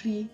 श्री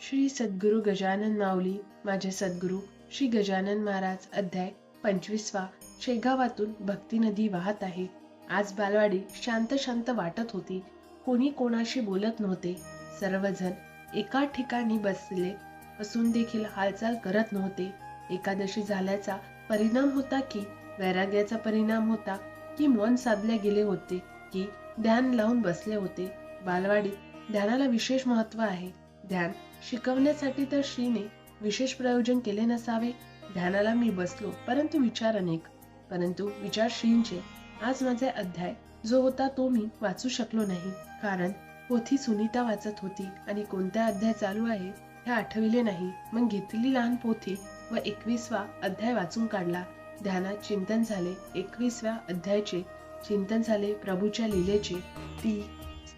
श्री सद्गुरू गजानन माऊली माझे सद्गुरू श्री गजानन महाराज अध्याय पंचवीसवा शेगावातून भक्ती नदी वाहत आहे. आज बालवाडी शांत शांत वाटत होती. कोणी कोणाशी बोलत नव्हते. सर्वजण एका ठिकाणी बसले. असून देखील हालचाल करत नव्हते. एकादशी झाल्याचा परिणाम होता की वैराग्याचा परिणाम होता की मन साधले गेले होते की ध्यान लावून बसले होते. बालवाडीत ध्यानाला विशेष महत्त्व आहे. ध्यान शिकवण्यासाठी तर श्रीने विशेष प्रयोजन केले नसावे. ध्यानाला मी बसलो परंतु विचार अनेक. परंतु विचार श्रींचे. आज माझे अध्याय जो होता तो मी वाचू शकलो नाही. कारण पोथी सुनीता वाचत होती आणि कोणता अध्याय चालू आहे हे आठविले नाही. मग घेतलेली लहान पोथी व एकवीसवा अध्याय वाचून काढला. ध्यानात चिंतन झाले. एकवीसव्या अध्यायाचे चिंतन झाले प्रभूच्या लिलेचे. ती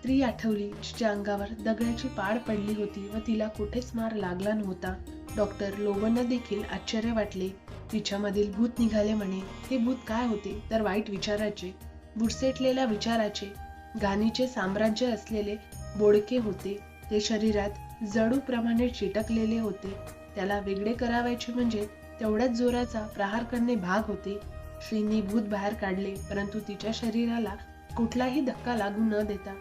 स्त्री आठवली जिच्या अंगावर दगडाची पाड पडली होती व तिला कुठेच मार लागला नव्हता. डॉक्टर लोबांना देखील आश्चर्य वाटले. तिच्यामधील भूत निघाले म्हणे हे भूत काय होते? तर वाईट विचाराचे बुरसेटलेल्या विचाराचे. घाणीचे साम्राज्य असलेले बोडके होते. ते शरीरात जडूप्रमाणे चिटकलेले होते. त्याला वेगळे करावायचे म्हणजे तेवढ्याच जोराचा प्रहार करणे भाग होते. श्रींनी भूत बाहेर काढले परंतु तिच्या शरीराला कुठलाही धक्का लागू न देता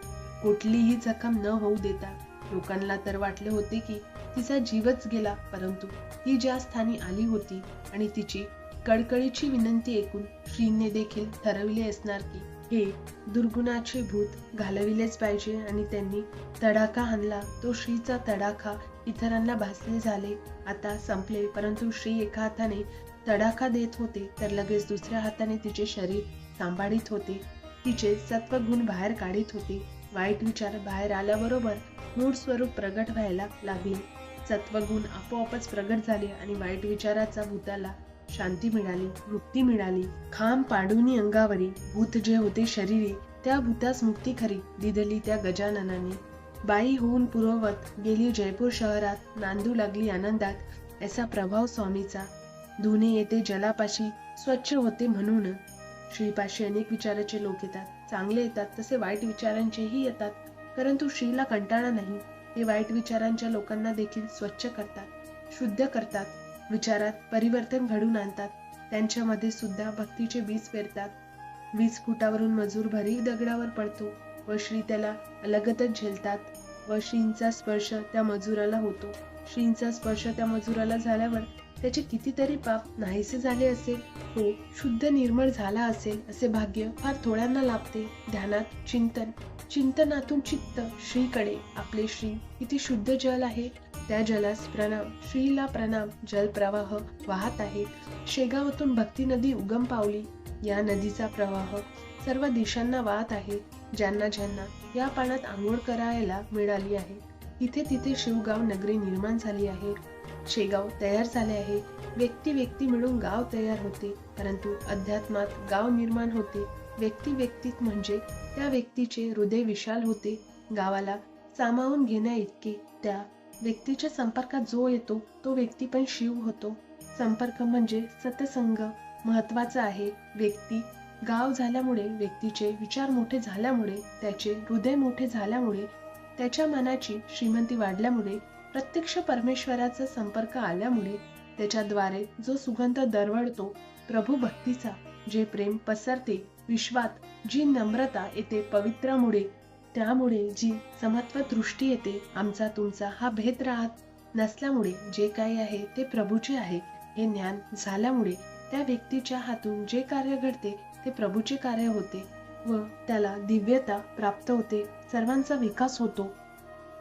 कुठलीही जखम न होऊ देता. लोकांना तर वाटले होते की तिचा जीवच गेला परंतु ती ज्या स्थानी आली होती आणि तिची कडकडीची विनंती ऐकून श्रीने देखील ठरविले असणार की हे दुर्गुणाचे भूत घालविलेच पाहिजे आणि त्यांनी तडाखा हाणला तो श्रीचा तडाखा इतरांना भासले झाले. आता संपले परंतु श्री एका हाताने तडाखा देत होते तर लगेच दुसऱ्या हाताने तिचे शरीर सांभाळीत होते. तिचे सत्वगुण बाहेर काढीत होते. वाईट विचार बाहेर आल्याबरोबर मूळ स्वरूप प्रगट व्हायला लागले. सत्वगुण आपोआपच प्रगट झाले आणि वाईट विचाराचा भूताला शांती मिळाली मुक्ती मिळाली. खांब पाडूनी अंगावरी भूत जे होते शरीरी त्या भूतास मुक्ती खरी दिदली त्या गजाननाने. बाई होऊन पुरवत गेली जयपूर शहरात नांदू लागली आनंदात असा प्रभाव स्वामीचा. धुणे येते जलापाशी स्वच्छ होते म्हणून. श्रीपाशी अनेक विचाराचे लोक येतात. चांगले येतात तसे वाईट विचारांचेही येतात. परंतु श्रीला कंटाळा नाही. हे वाईट विचारांच्या लोकांना देखील स्वच्छ करतात शुद्ध करतात. विचारात परिवर्तन घडून आणतात. त्यांच्यामध्ये सुद्धा भक्तीचे बीज पेरतात. वीज फुटावरून मजूर भरीव दगडावर पडतो व श्री त्याला अलगतच झेलतात व श्रींचा स्पर्श त्या मजुराला होतो. श्रींचा स्पर्श त्या मजुराला झाल्यावर त्याचे कितीतरी पाप नाहीसे झाले असेल हो शुद्ध निर्मळ झाला असेल असे भाग्य फार थोड्यांना लाभते. ध्यानात चिंतन चिंतनातून चित्त श्रीकडे. आपले श्री किती शुद्ध जल आहे. त्या जलास प्रणाम श्रीला प्रणाम जलप्रवाह वाहत आहे. शेगावातून भक्ती नदी उगम पावली. या नदीचा प्रवाह सर्व दिशांना वाहत आहे. ज्यांना ज्यांना या पाण्यात आंघोळ करायला मिळाली आहे. तिथे तिथे शिवगाव नगरी निर्माण झाली आहे. शेगाव तयार झाले आहे. व्यक्ती व्यक्ती मिळून गाव तयार होते परंतु अध्यात्मात गाव निर्माण होते. व्यक्ती व्यक्तीत म्हणजे त्या व्यक्तीचे हृदय विशाल होते. गावाला सामावून घेण्या इतके त्या व्यक्तीच्या संपर्कात जो येतो तो व्यक्ती पण शिव होतो. संपर्क म्हणजे सतसंग महत्त्वाचा आहे. व्यक्ती गाव झाल्यामुळे व्यक्तीचे विचार मोठे झाल्यामुळे त्याचे हृदय मोठे झाल्यामुळे त्याच्या मनाची श्रीमंती वाढल्यामुळे प्रत्यक्ष परमेश्वराचा संपर्क आल्यामुळे त्याच्याद्वारे जो सुगंध दरवळतो प्रभू भक्तीचा जे प्रेम पसरते विश्वात जी नम्रता येते पवित्रामुळे त्यामुळे जी समत्व दृष्टी येते आमचा तुमचा हा भेद राहत नसल्यामुळे जे काही आहे ते प्रभूचे आहे. हे ज्ञान झाल्यामुळे त्या व्यक्तीच्या हातून जे कार्य घडते ते प्रभूचे कार्य होते व त्याला दिव्यता प्राप्त होते सर्वांचा विकास होतो.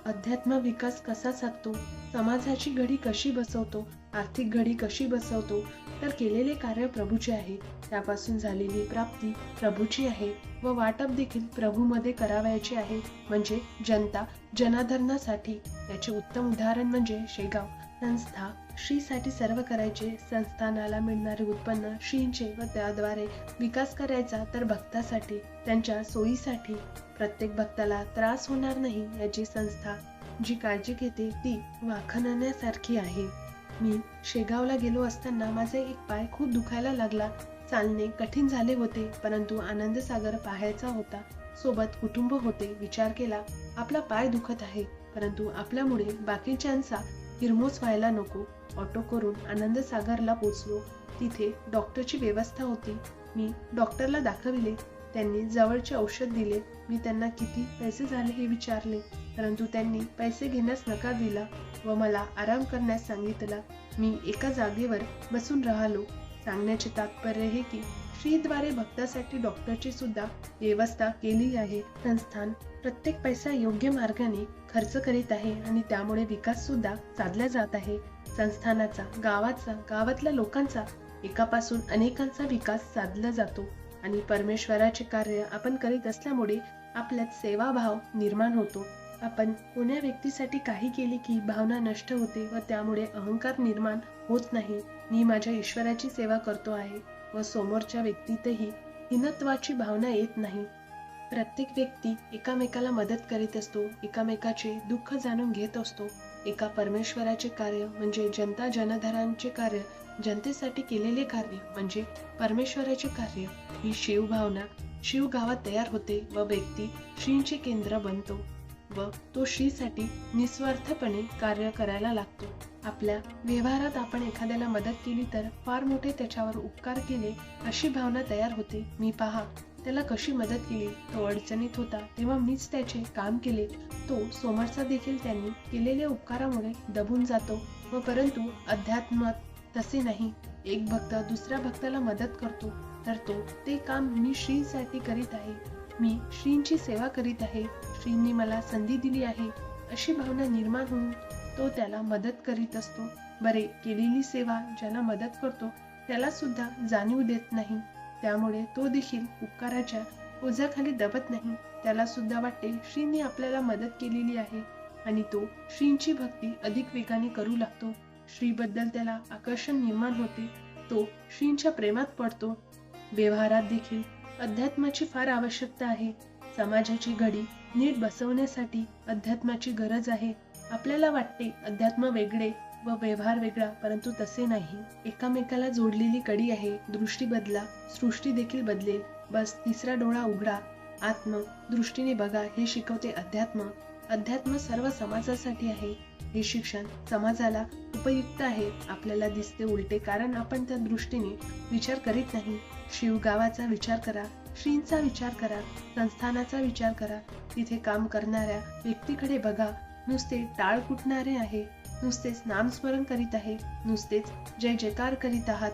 अध्यात्म विकास कसा साधतो? समाजाची घडी कशी बसवतो? आर्थिक घडी कशी बसवतो? तर केलेले कार्य प्रभूचे आहे. त्यापासून झालेली प्राप्ती प्रभूची आहे व वाटप देखील प्रभूमध्ये करावयाची आहे. म्हणजे जनता जनाधरणासाठी. याचे उत्तम उदाहरण म्हणजे शेगाव संस्था श्रीसाठी सर्व करायचे संस्थानाला मिळणारे उत्पन्न श्रींचे व त्याद्वारे विकास करायचा तर भक्तासाठी त्यांच्या सोयीसाठी प्रत्येक भक्ताला त्रास होणार नाही याची संस्था जी काळजी घेते ती वाखणण्यासारखी आहे. मी शेगावला गेलो असताना माझा एक पाय खूप दुखायला लागला. चालणे कठीण झाले होते परंतु आनंद सागर पाहायचा होता. सोबत कुटुंब होते विचार केला. आपला पाय दुखत आहे परंतु आपल्यामुळे बाकीच्यांचा हिरमोस व्हायला नको ऑटो करून आनंदसागरला पोचलो तिथे डॉक्टरची व्यवस्था होती. मी डॉक्टरला दाखविले. त्यांनी जवळचे औषध दिले. मी त्यांना किती पैसे झाले हे विचारले. परंतु त्यांनी पैसे घेण्यास नकार दिला व मला आराम करण्यास सांगितला. मी एका जागेवर बसून राहिलो. सांगण्याचे तात्पर्य हे की श्रीद्वारे भक्तासाठी डॉक्टरची सुद्धा व्यवस्था केली आहे. संस्थान प्रत्येक पैसा योग्य मार्गाने खर्च करीत आहे आणि त्यामुळे विकास सुद्धा साधला जात आहे. संस्थानाचा गावाचा गावातल्या लोकांचा एकापासून अनेकांचा विकास साधला जातो आणि परमेश्वराचे कार्य आपण करीत असल्यामुळे आपल्यात सेवाभाव निर्माण होतो. आपण कोण्या व्यक्तीसाठी काही केले की भावना नष्ट होते व त्यामुळे अहंकार निर्माण होत नाही. मी माझ्या ईश्वराची सेवा करतो आहे. व समोरच्या व्यक्तीतही हिनत्वाची भावना येत नाही. प्रत्येक व्यक्ती एकामेकाला मदत करीत असतो एकामेकाचे दुःख जाणून घेत असतो. एका परमेश्वराचे कार्य म्हणजे जनता जनधरांचे कार्य जनतेसाठी केलेले कार्य म्हणजे परमेश्वराचे कार्य. ही शिवभावना शिव गावात तयार होते व व्यक्ती श्रींचे केंद्र बनतो. व तो श्रीसाठी निस्वार्थपणे कार्य करायला लागतो. आपल्या व्यवहारात आपण एखाद्याला मदत केली तर फार मोठे त्याच्यावर उपकार केले अशी भावना तयार होते. मी पहा त्याला कशी मदत केली? तो अडचणीत होता. तेव्हा मीच त्याचे काम केले. तो सोमरचा देखील त्यांनी केलेल्या उपकारामुळे दबून जातो व परंतु अध्यात्मात तसे नाही. एक भक्त दुसऱ्या भक्ताला मदत करतो. तर तो ते काम मी श्रीसाठी करीत आहे. मी श्रींची सेवा करीत आहे. श्रींनी मला संधी दिली आहे. अशी भावना निर्माण होऊन तो त्याला मदत करीत असतो. बरे केलेली सेवा ज्याला मदत करतो त्याला सुद्धा जाणीव देत नाही. त्यामुळे तो देखील उपकाराच्या ओझ्याखाली दबत नाही. त्याला सुद्धा वाटते श्रींनी आपल्याला मदत केलेली आहे आणि तो श्रींची भक्ती अधिक वेगाने करू लागतो. श्रीबद्दल त्याला आकर्षण निर्माण होते. तो श्रींच्या प्रेमात पडतो. व्यवहारात देखील अध्यात्माची फार आवश्यकता आहे. समाजाची घडी नीट बसवण्यासाठी अध्यात्माची गरज आहे. आपल्याला वाटते अध्यात्म वेगळे व व्यवहार वेगळा परंतु तसे नाही. एकामेकाला जोडलेली कडी आहे दृष्टी बदला सृष्टी देखील बदलेल. बस तिसरा डोळा उघडा आत्म दृष्टीने बघा हे शिकवते अध्यात्म. अध्यात्म सर्व समाजासाठी आहे. हे शिक्षण समाजाला उपयुक्त आहे. आपल्याला दिसते उलटे कारण आपण त्या दृष्टीने विचार करीत नाही. शिव गावाचा विचार करा श्रींचा विचार करा संस्थानाचा विचार करा. तिथे काम करणाऱ्या व्यक्तीकडे बघा. नुसते टाळ कुटणारे आहे. नुसतेच नामस्मरण करीत आहे. नुसतेच जय जयकार करीत आहात.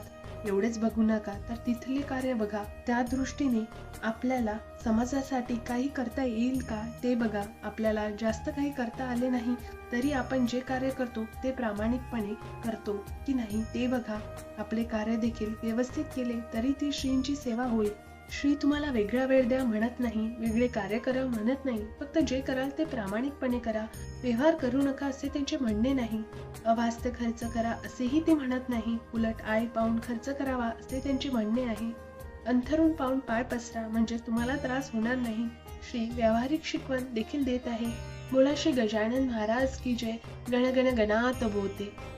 एवढेच बघू नका तर तिथले कार्य बघा. त्या दृष्टीने आपल्याला समाजासाठी काही करता येईल का ते बघा. आपल्याला जास्त काही करता आले नाही तरी आपण जे कार्य करतो ते प्रामाणिकपणे करतो की नाही ते बघा. आपले कार्य देखील व्यवस्थित केले तरी ती श्रींची सेवा होईल. श्री तुम्हाला वेगळा वेळ द्या म्हणत नाही वेगळे कार्य करा म्हणत नाही फक्त जे कराल ते प्रामाणिकपणे करा. व्यवहार करू नका असे त्यांचे म्हणणे नाही. अवास्त खर्च करा असेही ते म्हणत नाही. उलट आय पाहून खर्च करावा असे त्यांचे म्हणणे आहे. अंथरून पाहून पाय पसरा म्हणजे तुम्हाला त्रास होणार नाही. श्री व्यावहारिक शिकवण देखील देत आहे. मुळाशी गजानन महाराज की जय. गण गण गणात बोते.